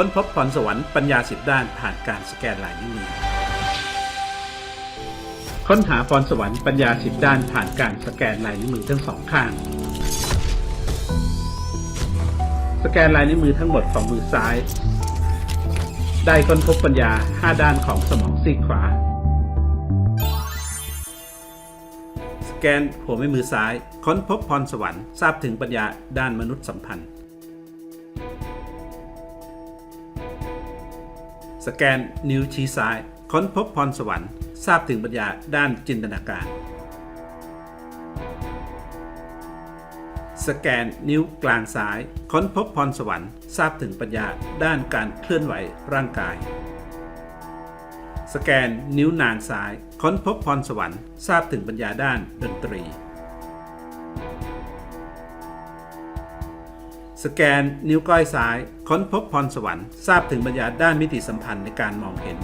ค้นพบพรสวรรค์ปัญญาสิบด้านผ่านการสแกนลายนิ้วมือค้นหาพรสวรรค์ปัญญาสิบด้านผ่านการสแกนลายนิ้วมือทั้งสองข้าง สแกนลายนิ้วมือทั้งหมดของมือซ้าย ได้ค้นพบปัญญา 5 ด้านของสมองซีกขวา สแกนหัวแม่มือซ้าย ค้นพบพรสวรรค์ทราบถึงปัญญาด้านมนุษยสัมพันธ์ สแกนนิ้วชี้ซ้าย ค้นพบพรสวรรค์ทราบถึงปัญญาด้านจินตนาการ สแกนนิ้วกลางซ้าย ค้นพบพรสวรรค์ทราบถึงปัญญาด้านการเคลื่อนไหวร่างกาย สแกนนิ้วนางซ้าย ค้นพบพรสวรรค์ทราบถึงปัญญาด้านดนตรี สแกนนิ้วก้อยซ้าย ค้นพบพรสวรรค์ ทราบถึงปัญญาด้านมิติสัมพันธ์ในการมองเห็น